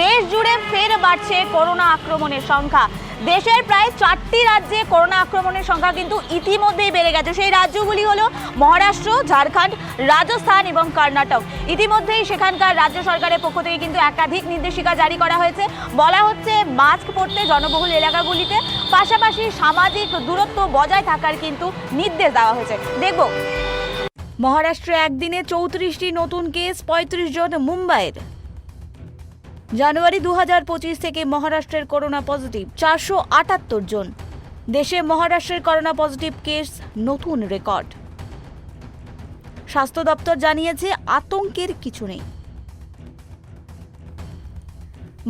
দেশ জুড়ে ফের বাড়ছে করোনা আক্রমণের সংখ্যা। দেশের প্রায় চারটি রাজ্যে করোনা আক্রমণের সংখ্যা কিন্তু ইতিমধ্যেই বেড়ে গেছে। সেই রাজ্যগুলি হলো মহারাষ্ট্র, ঝাড়খণ্ড, রাজস্থান এবং কর্ণাটক। ইতিমধ্যেই সেখানকার রাজ্য সরকারের পক্ষ থেকে কিন্তু একাধিক নির্দেশিকা জারি করা হয়েছে। বলা হচ্ছে মাস্ক পরতে জনবহুল এলাকাগুলিতে। পাশাপাশি সামাজিক দূরত্ব বজায় থাকার কিন্তু নির্দেশ দেওয়া হয়েছে। দেখব। মহারাষ্ট্রে একদিনে চৌত্রিশটি নতুন কেস, পঁয়ত্রিশ জন মুম্বাইয়ের। জানুয়ারি দু পঁচিশ থেকে মহারাষ্ট্রের করোনা পজিটিভ চারশো আটাত্তর জন। দেশে মহারাষ্ট্রের করোনা পজিটিভ কেস নতুন রেকর্ড। স্বাস্থ্য দপ্তর জানিয়েছে, আতঙ্কের কিছু নেই।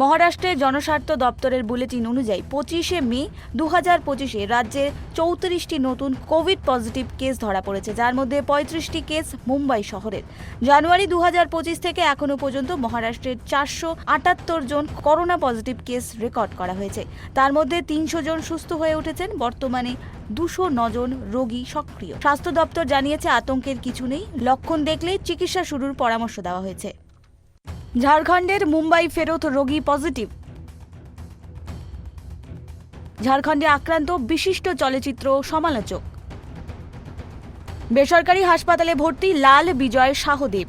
মহারাষ্ট্রের জনস্বার্থ দপ্তরের বুলেটিন অনুযায়ী পঁচিশে মে দু হাজার পঁচিশে রাজ্যে চৌত্রিশটি নতুন কোভিড পজিটিভ কেস ধরা পড়েছে, যার মধ্যে পঁয়ত্রিশটি কেস মুম্বাই শহরের। জানুয়ারি দু হাজার পঁচিশ থেকে এখনও পর্যন্ত মহারাষ্ট্রের চারশো আটাত্তর জন করোনা পজিটিভ কেস রেকর্ড করা হয়েছে। তার মধ্যে তিনশো জন সুস্থ হয়ে উঠেছেন, বর্তমানে দুশো জন রোগী সক্রিয়। স্বাস্থ্য দপ্তর জানিয়েছে, আতঙ্কের কিছু নেই। লক্ষণ দেখলে চিকিৎসা শুরুর পরামর্শ দেওয়া হয়েছে। ঝাড়খণ্ডের মুম্বাই ফেরত রোগী পজিটিভ। ঝাড়খণ্ডে আক্রান্ত বিশিষ্ট চলচ্চিত্র সমালোচক। বেসরকারি হাসপাতালে ভর্তি লাল বিজয় শাহদেব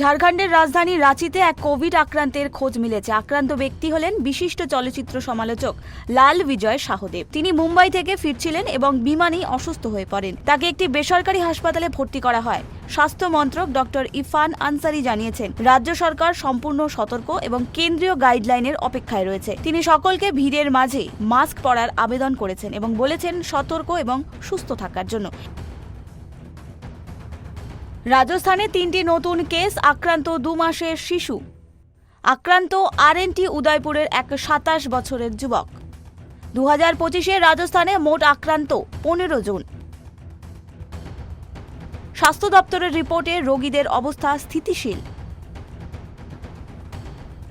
ঝাড়খণ্ডের রাজধানী রাঁচিতে এক কোভিড আক্রান্তের খোঁজ মিলেছে। আক্রান্ত ব্যক্তি হলেন বিশিষ্ট চলচ্চিত্র সমালোচক লাল বিজয় শাহদেব তিনি মুম্বাই থেকে ফিরছিলেন এবং বিমানেই অসুস্থ হয়ে পড়েন। তাকে একটি বেসরকারি হাসপাতালে ভর্তি করা হয়। স্বাস্থ্য মন্ত্রক ডক্টর ইফান আনসারি জানিয়েছেন, রাজ্য সরকার সম্পূর্ণ সতর্ক এবং কেন্দ্রীয় গাইডলাইনের অপেক্ষায় রয়েছে। তিনি সকলকে ভিড়ের মাঝে মাস্ক পরার আবেদন করেছেন এবং বলেছেন সতর্ক এবং সুস্থ থাকার জন্য। রাজস্থানে তিনটি নতুন কেস, আক্রান্ত দু মাসের শিশু। আক্রান্ত আরএনটি উদয়পুরের এক সাতাশ বছরের যুবক। দু হাজার পঁচিশে রাজস্থানে মোট আক্রান্ত পনেরো জন। স্বাস্থ্য দপ্তরের রিপোর্টে রোগীদের অবস্থা স্থিতিশীল।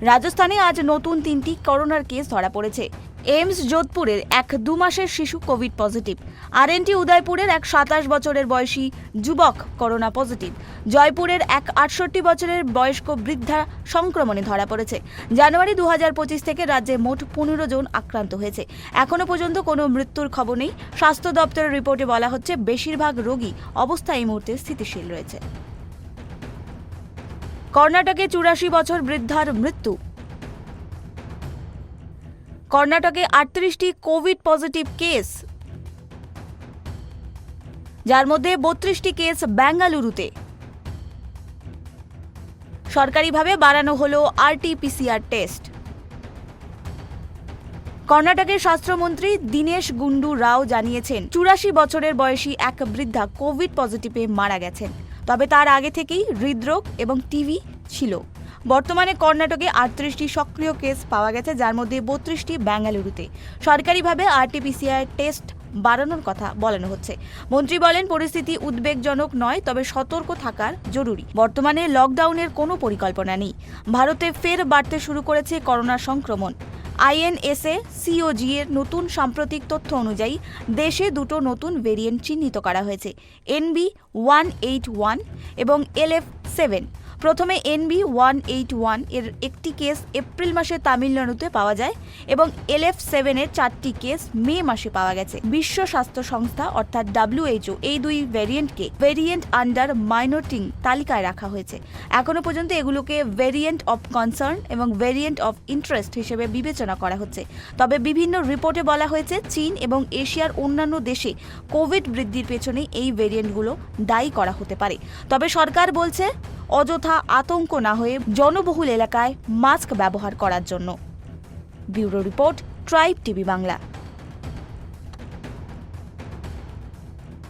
রাজস্থানে আজ নতুন তিনটি করোনার কেস ধরা পড়েছে। এইমস যোধপুরের এক দু মাসের শিশু কোভিড পজিটিভ। আরএনটি উদয়পুরের এক সাতাশ বছরের বয়সী যুবক করোনা পজিটিভ। জয়পুরের এক আটষট্টি বছরের বয়স্ক বৃদ্ধা সংক্রমণে ধরা পড়েছে। জানুয়ারি দু থেকে রাজ্যে মোট পনেরো জন আক্রান্ত হয়েছে। এখনও পর্যন্ত কোনো মৃত্যুর খবর নেই। স্বাস্থ্য দপ্তরের রিপোর্টে বলা হচ্ছে, বেশিরভাগ রোগী অবস্থা এই মুহূর্তে স্থিতিশীল রয়েছে। কর্ণাটকে চুরাশি বছর বৃদ্ধার মৃত্যু। কর্ণাটকে আটত্রিশটি কোভিড পজিটিভ কেস। যার মধ্যে বত্রিশটি কেস বেঙ্গালুরুতে। সরকারিভাবে বাড়ানো হলো আরটিপিসিআর টেস্ট। কর্ণাটকের স্বাস্থ্যমন্ত্রী দীনেশ গুন্ডু রাও জানিয়েছেন, চুরাশি বছরের বয়সী এক বৃদ্ধা কোভিড পজিটিভে মারা গেছেন। তবে তার আগে থেকেই হৃদরোগ এবং টিভি ছিল। বর্তমানে কর্ণাটকে আটত্রিশটি সক্রিয় কেস পাওয়া গেছে, যার মধ্যে বত্রিশটি বেঙ্গালুরুতে। সরকারিভাবে আরটিপিসিআর টেস্ট বাড়ানোর কথা বলানো হচ্ছে। মন্ত্রী বলেন, পরিস্থিতি উদ্বেগজনক নয়, তবে সতর্ক থাকার জরুরি। বর্তমানে লকডাউনের কোনো পরিকল্পনা নেই। ভারতে ফের বাড়তে শুরু করেছে করোনা সংক্রমণ। আইএনএসএ সিওজি এর নতুন সাম্প্রতিক তথ্য অনুযায়ী, দেশে দুটো নতুন ভেরিয়েন্ট চিহ্নিত করা হয়েছে, এনবি ওয়ান এইট ওয়ান এবং এলএফ সেভেন। প্রথমে এনবি ওয়ান এইট ওয়ানের একটি কেস এপ্রিল মাসে তামিলনাড়ুতে পাওয়া যায় এবং এলএফ সেভেনের চারটি কেস মে মাসে পাওয়া গেছে। বিশ্ব স্বাস্থ্য সংস্থা অর্থাৎ ডাব্লিউএইচও এই দুই ভ্যারিয়েন্টকে ভেরিয়েন্ট আন্ডার মাইনটিং তালিকায় রাখা হয়েছে। এখনও পর্যন্ত এগুলোকে ভেরিয়েন্ট অফ কনসার্ন এবং ভেরিয়েন্ট অফ ইন্টারেস্ট হিসেবে বিবেচনা করা হচ্ছে। তবে বিভিন্ন রিপোর্টে বলা হয়েছে চীন এবং এশিয়ার অন্যান্য দেশে কোভিড বৃদ্ধির পেছনে এই ভেরিয়েন্টগুলো দায়ী করা হতে পারে। তবে সরকার বলছে অযথা আতঙ্ক না হয়ে জনবহুল এলাকায় মাস্ক ব্যবহার করার জন্য। Bureau report, tribe TV Bangla.